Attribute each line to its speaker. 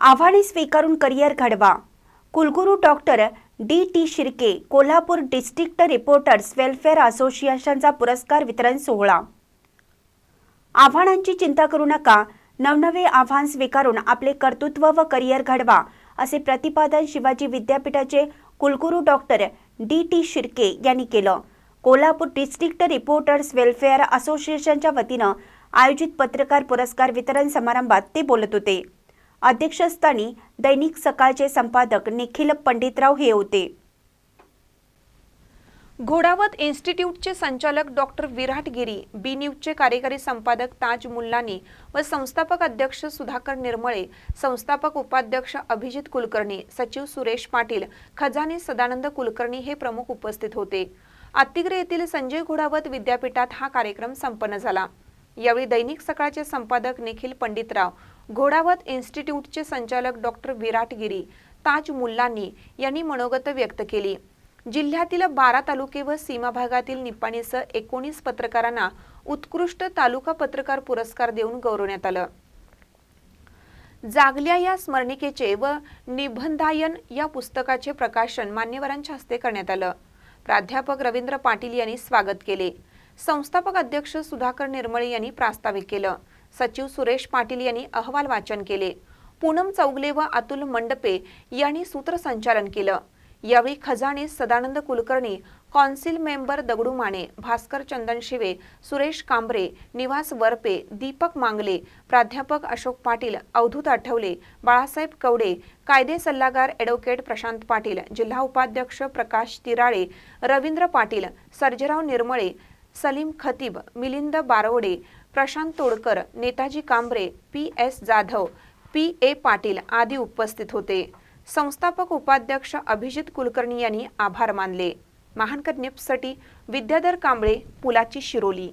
Speaker 1: आव्हाने स्वीकारून करिअर घडवा. कुलगुरू doctor D T Shirke Kolhapur district reporters welfare असोसिएशनचा पुरस्कार वितरण सोहळा. आव्हानांची चिंता करू नका. नवनवे आव्हान स्वीकारून आपले कर्तृत्व व करिअर घडवा असे प्रतिपादन शिवाजी विद्यापीठाचे कुलगुरू डॉक्टर डी टी शिर्के यांनी केलं. कोल्हापूर डिस्ट्रिक्ट रिपोर्टर्स वेलफेअर असोसिएशनच्या वतीनं आयोजित पत्रकार पुरस्कार वितरण समारंभात ते बोलत होते. अध्यक्षस्थानी दैनिक सकाळचे संपादक निखिल पंडितराव हे होते.
Speaker 2: घोडावत इन्स्टिट्यूटचे संचालक डॉक्टर विराट गिरी बी न्यूजचे कार्यकारी संपादक ताज मुल्लानी व संस्थापक अध्यक्ष सुधाकर निर्मळे संस्थापक उपाध्यक्ष अभिजित कुलकर्णी सचिव सुरेश पाटील खजाने सदानंद कुलकर्णी हे प्रमुख उपस्थित होते. आत्तिग्रे येथील संजय घोडावत विद्यापीठात हा कार्यक्रम संपन्न झाला. यावेळी दैनिक सकाळचे संपादक निखिल पंडितराव घोडावत इन्स्टिट्यूटचे संचालक डॉक्टर विराट गिरी ताज मुल्लांनी यांनी मनोगत व्यक्त केली. जिल्ह्यातील बारा तालुके व सीमा भागातील निप्पाणीसह एकोणीस पत्रकारांना उत्कृष्ट तालुका पत्रकार पुरस्कार देऊन गौरवण्यात आलं. जागल्या या स्मरणिकेचे व निबंधायन या पुस्तकाचे प्रकाशन मान्यवरांच्या हस्ते करण्यात आलं. प्राध्यापक रवींद्र पाटील यांनी स्वागत केले. संस्थापक अध्यक्ष सुधाकर निर्मळे यांनी प्रास्ताविक केलं. सचिव सुरेश पाटील यांनी अहवाल वाचन केले. पूनम चौगले व अतुल मंडपे यांनी सूत्रसंचालन केलं. यावेळी खजाने सदानंद कुलकर्णी कॉन्सिल मेंबर दगडू माने भास्कर चंदन शिवे सुरेश कांबरे निवास वरपे दीपक मांगले प्राध्यापक अशोक पाटील अवधूत आठवले बाळासाहेब कवडे कायदे सल्लागार ॲडव्होकेट प्रशांत पाटील जिल्हा उपाध्यक्ष Prakash Tirale Ravindra Patil Sarjerao Nirmale Salim Khatib Milind Barwade Prashant Todkar Netaji Kambre P S Jadhav P A Patil आदी उपस्थित होते. संस्थापक उपाध्यक्ष अभिजित कुलकर्णी यांनी आभार मानले. महानकर निप्ससाठी विद्याधर कांबळे पुलाची शिरोली.